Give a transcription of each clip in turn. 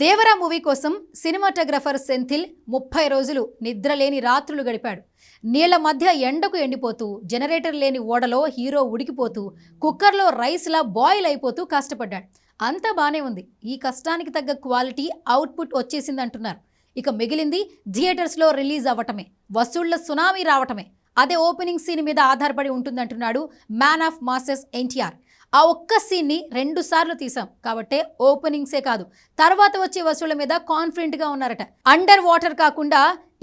Devara movie కోసం cinematographer Senthil ముప్పై రోజులు నిద్రలేని రాత్రులు గడిపాడు. నీళ్ళ మధ్య ఎండకు ఎండిపోతూ జనరేటర్ లేని ఓడలో హీరో ఉడికిపోతూ కుక్కర్లో రైస్లా బాయిల్ అయిపోతూ కష్టపడ్డాడు. అంతా బానే ఉంది. ఈ కష్టానికి తగ్గ క్వాలిటీ అవుట్పుట్ వచ్చేసిందంటున్నారు. ఇక మిగిలింది థియేటర్స్లో రిలీజ్ అవ్వటమే వసూళ్ళ సునామీ రావటమే. అదే ఓపెనింగ్ సీన్ మీద ఆధారపడి ఉంటుందంటున్నాడు మ్యాన్ ఆఫ్ మాసెస్ ఎన్టీఆర్. ఆ ఒక్క సీన్ని రెండు సార్లు తీసాం కాబట్టే ఓపెనింగ్సే కాదు. తర్వాత వచ్చే వసూళ్ళ మీద కాన్ఫిడెంట్గా ఉన్నారట. అండర్ వాటర్ కాకుండా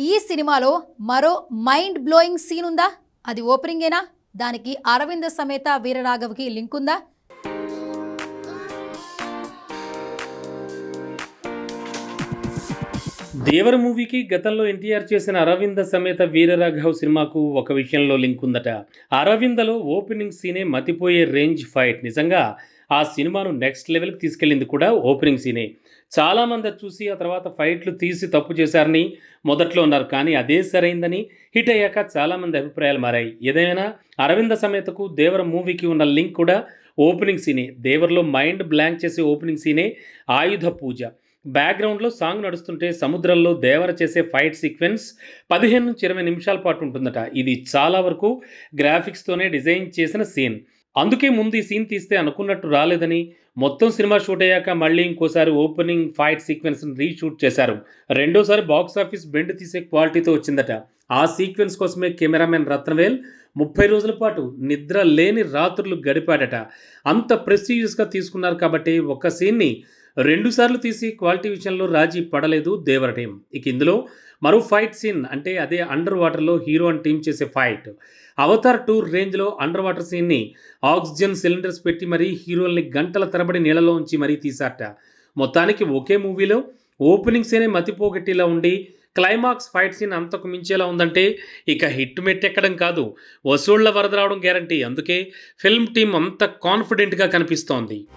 ఈ సినిమాలో మరో మైండ్ బ్లోయింగ్ సీన్ ఉందా? అది ఓపెనింగేనా? దానికి అరవింద సమేత వీరరాఘవ్కి లింక్ ఉందా? దేవర మూవీకి గతంలో ఎన్టీఆర్ చేసిన అరవింద సమేత వీరరాఘవ్ సినిమాకు ఒక విషయంలో లింక్ ఉందట. అరవిందలో ఓపెనింగ్ సీనే మతిపోయే రేంజ్ ఫైట్. నిజంగా ఆ సినిమాను నెక్స్ట్ లెవెల్కి తీసుకెళ్ళింది కూడా ఓపెనింగ్ సీనే. చాలామంది చూసి ఆ తర్వాత ఫైట్లు తీసి తప్పు చేశారని మొదట్లో ఉన్నారు. కానీ అదే సరైందని హిట్ అయ్యాక చాలామంది అభిప్రాయాలు మారాయి. ఏదైనా అరవింద సమేతకు దేవర మూవీకి ఉన్న లింక్ కూడా ఓపెనింగ్ సీనే. దేవర్లో మైండ్ బ్లాంక్ చేసే ఓపెనింగ్ సీనే ఆయుధ పూజ. బ్యాక్గ్రౌండ్లో సాంగ్ నడుస్తుంటే సముద్రంలో దేవర చేసే ఫైట్ సీక్వెన్స్ పదిహేను నుంచి ఇరవై నిమిషాల పాటు ఉంటుందట. ఇది చాలా వరకు గ్రాఫిక్స్తోనే డిజైన్ చేసిన సీన్. అందుకే ముందు ఈ సీన్ తీస్తే అనుకున్నట్టు రాలేదని మొత్తం సినిమా షూట్ అయ్యాక మళ్ళీ ఇంకోసారి ఓపెనింగ్ ఫైట్ సీక్వెన్స్ని రీషూట్ చేశారు. రెండోసారి బాక్స్ ఆఫీస్ బెండ్ తీసే క్వాలిటీతో వచ్చిందట. ఆ సీక్వెన్స్ కోసమే కెమెరామెన్ రత్నవేల్ ముప్పై రోజుల పాటు నిద్ర లేని రాత్రులు గడిపాడట. అంత ప్రెస్టీజియస్గా తీసుకున్నారు కాబట్టి ఒక సీన్ని రెండుసార్లు తీసి క్వాలిటీ విషయంలో రాజీ పడలేదు దేవర టీం. ఇక ఇందులో మరో ఫైట్ సీన్ అంటే అదే అండర్ వాటర్లో హీరో అండ్ టీం చేసే ఫైట్. అవతార్ టూర్ రేంజ్లో అండర్ వాటర్ సీన్ని ఆక్సిజన్ సిలిండర్స్ పెట్టి మరీ హీరోల్ని గంటల తరబడి నీళ్ళలో ఉంచి మరీ తీశారట. మొత్తానికి ఒకే మూవీలో ఓపెనింగ్ సీనే మతిపోగొట్టేలా ఉండి క్లైమాక్స్ ఫైట్ సీన్ అంతకు మించేలా ఉందంటే ఇక హిట్ మెట్టెక్కడం కాదు. వసూళ్ళ వరద రావడం గ్యారంటీ. అందుకే ఫిల్మ్ టీం అంత కాన్ఫిడెంట్గా కనిపిస్తోంది.